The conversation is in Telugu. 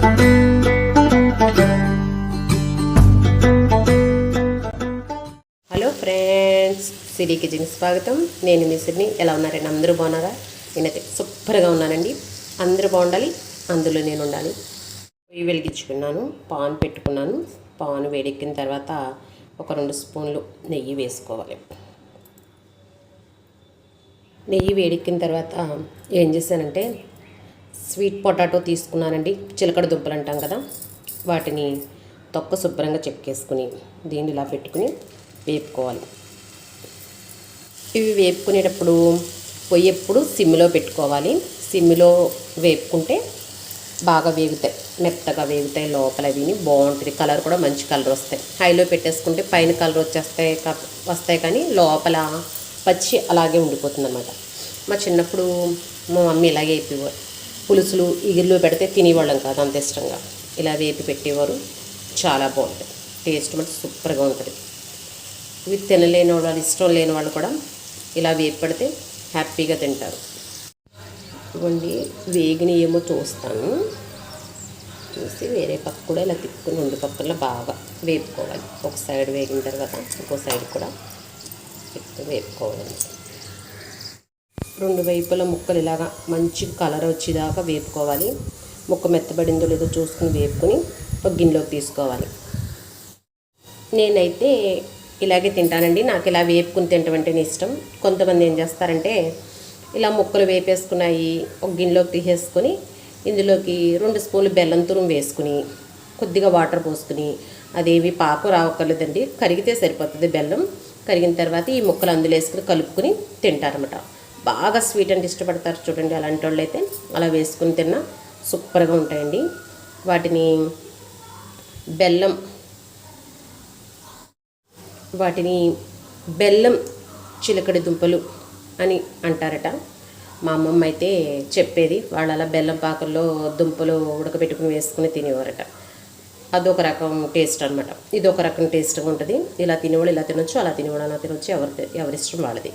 హలో ఫ్రెండ్స్ సిరి కిచెన్ స్వాగతం. నేను మీ సిరిని. ఎలా ఉన్నారండి? అందరూ బాగున్నారా? నేనైతే సూపర్గా ఉన్నానండి. అందరూ బాగుండాలి అందులో నేను ఉండాలి. పొయ్యి వెలిగించుకున్నాను పాన్ పెట్టుకున్నాను. పాన్ వేడెక్కిన తర్వాత ఒక రెండు స్పూన్లు నెయ్యి వేసుకోవాలి. నెయ్యి వేడెక్కిన తర్వాత ఏం చేశానంటే స్వీట్ పొటాటో తీసుకున్నానండి. చిలకడ దుంపలు అంటాం కదా వాటిని తొక్క శుభ్రంగా చెక్కేసుకుని దీన్ని ఇలా పెట్టుకుని వేపుకోవాలి. ఇవి వేపుకునేటప్పుడు పొయ్యి ఎప్పుడు సిమ్లో పెట్టుకోవాలి. సిమ్లో వేపుకుంటే బాగా వేగుతాయి మెత్తగా వేగుతాయి లోపల విని బాగుంటుంది. కలర్ కూడా మంచి కలర్ వస్తాయి. హైలో పెట్టేసుకుంటే పైన కలర్ వచ్చేస్తాయి వస్తాయి కానీ లోపల పచ్చి అలాగే ఉండిపోతుంది అన్నమాట మా చిన్నప్పుడు మా మమ్మీ ఇలాగే వేపేవారు. పులుసులు ఇగిరిలో పెడితే తినేవాళ్ళం కాదు అంత ఇష్టంగా. ఇలా వేపి పెట్టేవారు. చాలా బాగుంటుంది. టేస్ట్ మటు సూపర్గా ఉంటుంది. ఇవి తినలేని వాళ్ళు ఇష్టం లేని వాళ్ళు కూడా ఇలా వేపి పెడితే హ్యాపీగా తింటారు. ఇవ్వండి వేగిన ఏమో చూస్తాను. చూసి వేరే పక్క కూడా ఇలా తిప్పుకుని రెండు పక్కల్లో బాగా వేపుకోవాలి. ఒక సైడ్ వేగిన తర్వాత ఇంకో సైడ్ కూడా తిప్పి వేపుకోవాలి. రెండు వైపుల ముక్కలు ఇలాగా మంచి కలర్ వచ్చేదాకా వేపుకోవాలి. ముక్క మెత్తబడిందో లేదో చూసుకుని వేపుకొని ఒక గిన్నెలోకి తీసుకోవాలి. నేనైతే ఇలాగే తింటానండి. నాకు ఇలా వేపుకుని తినటం అంటేనే ఇష్టం. కొంతమంది ఏం చేస్తారంటే ఇలా ముక్కలు వేపేసుకున్నాయి ఒక గిన్నెలోకి తీసేసుకొని ఇందులోకి రెండు స్పూన్లు బెల్లం తురుము వేసుకుని కొద్దిగా వాటర్ పోసుకుని అదేవి పాకు రావక్కర్లేదండి. కరిగితే సరిపోతుంది బెల్లం. కరిగిన తర్వాత ఈ ముక్కలు అందులో వేసుకుని కలుపుకుని తింటారన్నమాట. బాగా స్వీట్ అంటే ఇష్టపడతారు చూడండి అలాంటి వాళ్ళు అయితే అలా వేసుకుని తిన్నా సూపర్గా ఉంటాయండి. వాటిని బెల్లం వాటిని బెల్లం చిలకడి దుంపలు అని అంటారట. మా అమ్మమ్మ అయితే చెప్పేది వాళ్ళు అలా బెల్లం పాకల్లో దుంపలు ఉడకబెట్టుకుని వేసుకుని తినేవారట. అదొక రకం టేస్ట్ అనమాట ఇది ఒక రకం టేస్ట్గా ఉంటుంది. ఇలా తినేవాళ్ళు ఇలా తినొచ్చు అలా తినేవాళ్ళు అలా తినొచ్చు ఎవరి ఎవరిష్టం వాళ్ళది.